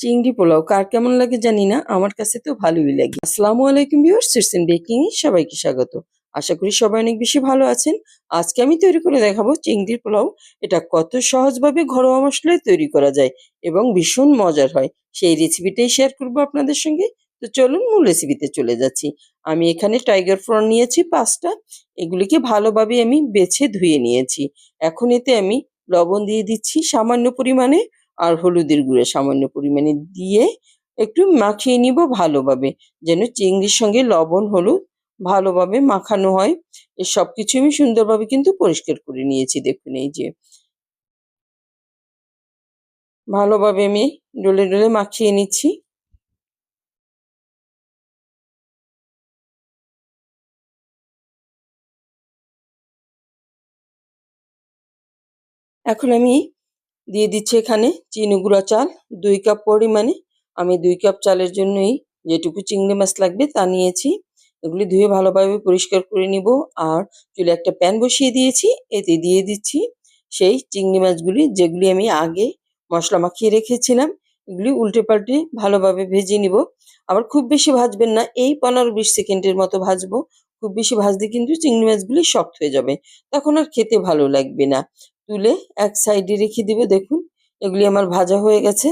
চিংড়ি পোলাও, কার কেমন লাগে জানি না, আমার কাছে তো ভালোই লাগে। আসসালামু আলাইকুম ভিউয়ার্স, সিরসেন বেকিং সবাইকে স্বাগত। আশা করি সবাই অনেক বেশি ভালো আছেন। আজকে আমি তৈরি করে দেখাবো চিংড়ির পোলাও, এটা কত সহজভাবে ঘরোয়া মশলায় তৈরি করা যায় এবং ভীষণ মজার হয়। সেই রেসিপিটাই শেয়ার করব আপনাদের সঙ্গে। তো চলুন মূল রেসিপিতে চলে যাচ্ছি। আমি এখানে টাইগার ফ্রন নিয়েছি পাঁচটা, এগুলিকে ভালোভাবে আমি বেছে ধুয়ে নিয়েছি। এখন এতে আমি লবণ দিয়ে দিচ্ছি সামান্য পরিমাণে আর হলুদের গুঁড়ো সামান্য পরিমাণে দিয়ে একটু মাখিয়ে নিব ভালোভাবে, যেন চিংড়ির সঙ্গে লবণ, হলুদ ভালোভাবে মাখানো হয়। এ সব কিছু আমি সুন্দরভাবে কিন্তু পরিষ্কার করে নিয়েছি, দেখুন এই যে। ভালোভাবে আমি ডলে ডলে মাখিয়ে নিচ্ছি। এখন আমি দিয়ে দিচ্ছি এখানে চিনি গুঁড়া চাল, দুই কাপ পরিমাণে। আমি দুই কাপ চালের জন্যই যেটুকু চিংড়ি মাছ লাগবে তা নিয়েছি। এগুলি ধুয়ে ভালোভাবে পরিষ্কার করে নিব। আর চুলে একটা প্যান বসিয়ে দিয়েছি, এতে দিয়ে দিচ্ছি সেই চিংড়ি মাছগুলি যেগুলি আমি আগে মশলা মাখিয়ে রেখেছিলাম। এগুলি উল্টে পাল্টে ভালোভাবে ভেজে নিব। আবার খুব বেশি ভাজবেন না, এই পনেরো বিশ সেকেন্ডের মতো ভাজবো। খুব বেশি ভাজতে কিন্তু চিংড়ি মাছগুলি শক্ত হয়ে যাবে। তখন আর খেতে ভালো লাগবে না। তুলে এক সাইডে রেখে দিব, দেখুন, এগুলি আমার ভাজা হয়ে গেছে।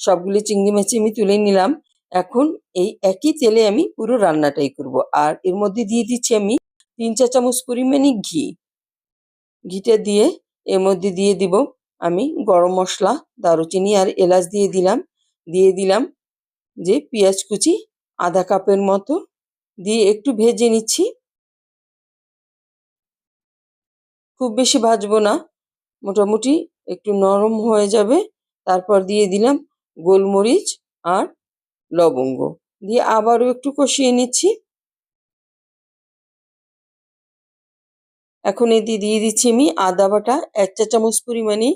সবগুলি চিংড়ি মাছ আমি তুলে নিলাম। এখন এই একই তেলে আমি পুরো রান্নাটাই করব। আর এর মধ্যে দিয়ে দিচ্ছি আমি তিন চা চামচ পরিমাণে ঘি। ঘিটা দিয়ে এর মধ্যে দিয়ে দিব আমি গরম মশলা, দারুচিনি আর এলাচ দিয়ে দিলাম। দিয়ে দিলাম যে পেঁয়াজ কুচি আধা কাপের মতো দিয়ে একটু ভেজে নিচ্ছি। খুব বেশি ভাজবো না, মোটামুটি একটু নরম হয়ে যাবে। তারপর দিয়ে দিলাম গোলমরিচ আর লবঙ্গ। দিয়ে আবারও একটু কষিয়ে নিচ্ছি। এখন এতে দিয়ে দিচ্ছি আমি আদা বাটা এক চা চামচ পরিমাণে।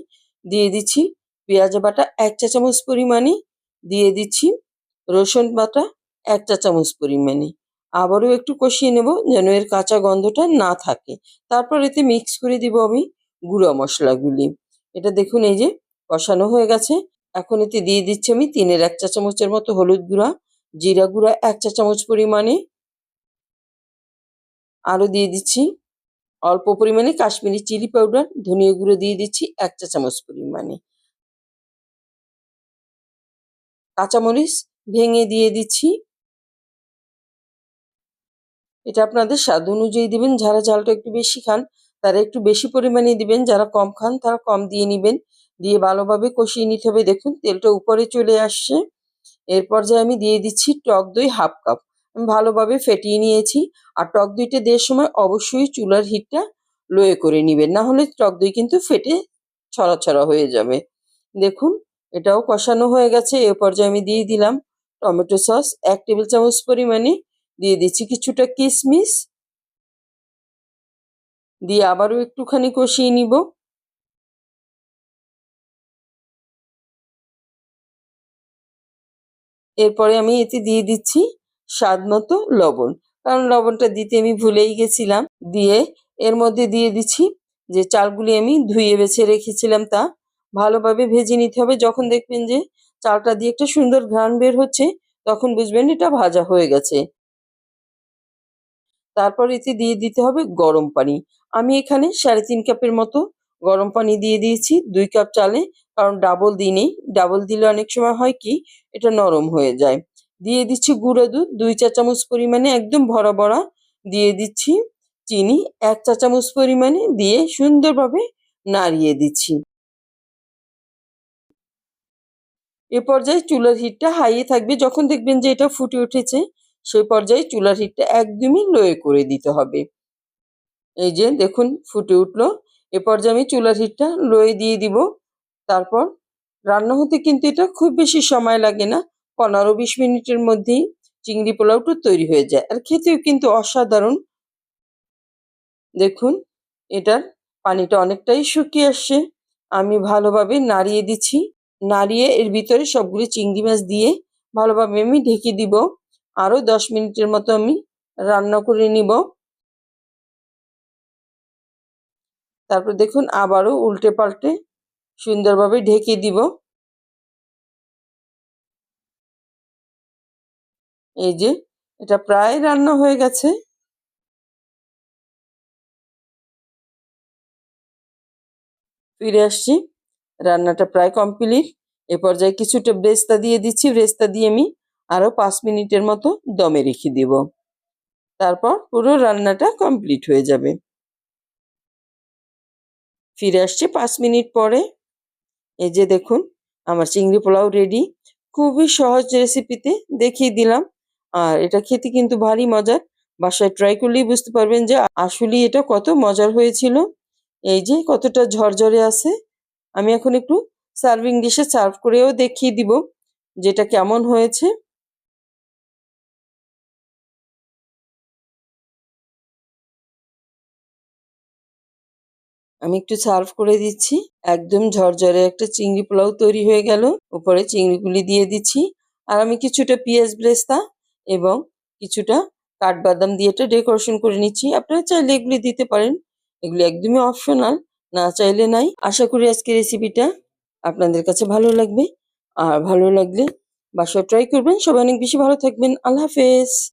দিয়ে দিচ্ছি পেঁয়াজ বাটা এক চা চামচ পরিমাণে। দিয়ে দিচ্ছি রসুন বাটা এক চা চামচ পরিমাণে। আবারও একটু কষিয়ে নেব যেন এর কাঁচা গন্ধটা না থাকে। তারপর এতে মিক্স করে দিব আমি গুঁড়ো মশলাগুলি। এটা দেখুন এই যে কষানো হয়ে গেছে। এখন এতে দিয়ে দিচ্ছি আমি তিনের এক চা চামচের মতো হলুদ গুঁড়া, জিরা গুঁড়া এক চা চামচ পরিমাণে। আরও দিয়ে দিচ্ছি অল্প পরিমাণে কাশ্মীরি চিলি পাউডার, ধনিয়া গুঁড়ো দিয়ে দিচ্ছি এক চা চামচ পরিমাণে। কাঁচামরিচ ভেঙে দিয়ে দিচ্ছি। এটা আপনাদের স্বাদ অনুযায়ী দিবেন, যারা ঝালটা একটু বেশি খান, তারা একটু বেশি পরিমাণে দিবেন, যারা কম খান, তারা কম দিয়ে নিবেন। দিয়ে ভালোভাবে কষিয়ে নিতে হবে। দেখুন, তেলটা উপরে চলে আসছে। এরপর যে আমি দিয়ে দিচ্ছি টক দই হাফ কাপ। আমি ভালোভাবে ফেটিয়ে নিয়েছি। আর টক দইটা দেওয়ার সময় অবশ্যই চুলার হিটটা লোয়ে করে নিবেন। না হলে টক দই কিন্তু ফেটে ছড়া ছড়া হয়ে যাবে। দেখুন, এটাও কষানো হয়ে গেছে। এ পর্যায়ে আমি দিয়ে দিলাম টমেটো সস এক টেবিল চামচ পরিমাণে দিয়ে দিচ্ছি কিছুটা কিশমিশ দিয়ে আবারও একটুখানি কষিয়ে নিব। এরপরে আমি এতে দিয়ে দিচ্ছি স্বাদ মতো লবণ। কারণ লবণটা দিতে আমি ভুলেই গেছিলাম। দিয়ে এর মধ্যে দিয়ে দিচ্ছি যে চালগুলি আমি ধুয়ে বেছে রেখেছিলাম তা। ভালোভাবে ভেজে নিতে হবে। যখন দেখবেন যে চালটা দিয়ে একটা সুন্দর ঘ্রাণ বের হচ্ছে, তখন বুঝবেন এটা ভাজা হয়ে গেছে। তারপর এতে দিয়ে দিতে হবে গরম পানি। আমি এখানে সাড়ে তিন কাপের মতো গরম পানি দিয়ে দিয়েছি দুই কাপ চালে, কারণ ডাবল দিই ডাবল দিলে অনেক সময় হয় কি, এটা নরম হয়ে যায়। দিয়ে দিচ্ছি গুঁড়ো দুধ, দুই চা চামচ পরিমাণে একদম ভরা ভরা দিয়ে দিচ্ছি চিনি, এক চা চামচ পরিমাণে দিয়ে সুন্দরভাবে নাড়িয়ে দিচ্ছি। এ পর্যায়ে চুলার হিটটা হাইয়ে থাকবে। যখন দেখবেন যে এটা ফুটে উঠেছে সেই পর্যায়ে চুলার হিটটা একদমই লোয়ে করে দিতে হবে। এই যে দেখুন, ফুটে উঠল। এ পর্যায়ে আমি চুলার হিটটা লোয়ে দিয়ে দিব। তারপর রান্না হতে কিন্তু এটা খুব বেশি সময় লাগে না। পনেরো বিশ মিনিটের মধ্যেই চিংড়ি পোলাওটা তৈরি হয়ে যায়। আর খেতেও কিন্তু অসাধারণ। দেখুন, এটার পানিটা অনেকটাই শুকিয়ে আসছে। আমি ভালোভাবে নাড়িয়ে দিচ্ছি। নাড়িয়ে এর ভিতরে সবগুলি চিংড়ি মাছ দিয়ে ভালোভাবে আমি ঢেকে দিব। আরও দশ মিনিটের মতো আমি রান্না করে নিব। তারপর দেখুন আবারও উল্টে পাল্টে সুন্দরভাবে ঢেকে দিব। এই যে এটা প্রায় রান্না হয়ে গেছে। ফিরে আসছি। রান্নাটা প্রায় কমপ্লিট এ পর্যায়ে কিছুটা ব্রেস্তা দিয়ে দিচ্ছি। ব্রেস্তা দিয়ে আমি আরও পাঁচ মিনিটের মতো দমে রেখে দেব। তারপর পুরো রান্নাটা কমপ্লিট হয়ে যাবে। ফিরে আসছি পাঁচ মিনিট পরে। এই যে দেখুন, আমার চিংড়ি পোলাও রেডি খুবই সহজ রেসিপিতে দেখিয়ে দিলাম। আর এটা খেতে কিন্তু ভারী মজার। বাসায় ট্রাই করলেই বুঝতে পারবেন যে আসলেই এটা কত মজার হয়েছিল। এই যে কতটা ঝরঝরে আছে। আমি এখন একটু সার্ভিং ডিশে সার্ভ করেও দেখিয়ে দিব যেটা কেমন হয়েছে। আমি একটু সার্ভ করে দিচ্ছি। একদম ঝরঝরে একটা চিংড়ি পোলাও তৈরি হয়ে গেল। উপরে চিংড়িগুলি দিয়ে দিচ্ছি। আর আমি কিছুটা পেঁয়াজ ব্রেস্তা এবং কিছুটা কাঠবাদাম দিয়ে এটা ডেকোরেশন করে নিচ্ছি। আপনারা চাইলে এগুলি দিতে পারেন। এগুলি একদমই অপশনাল না চাইলে নাই। আশা করি আজকে রেসিপিটা আপনাদের কাছে ভালো লাগবে। আর ভালো লাগলে বাসায় ট্রাই করবেন। সবাই অনেক বেশি ভালো থাকবেন। আল্লাহ হাফেজ।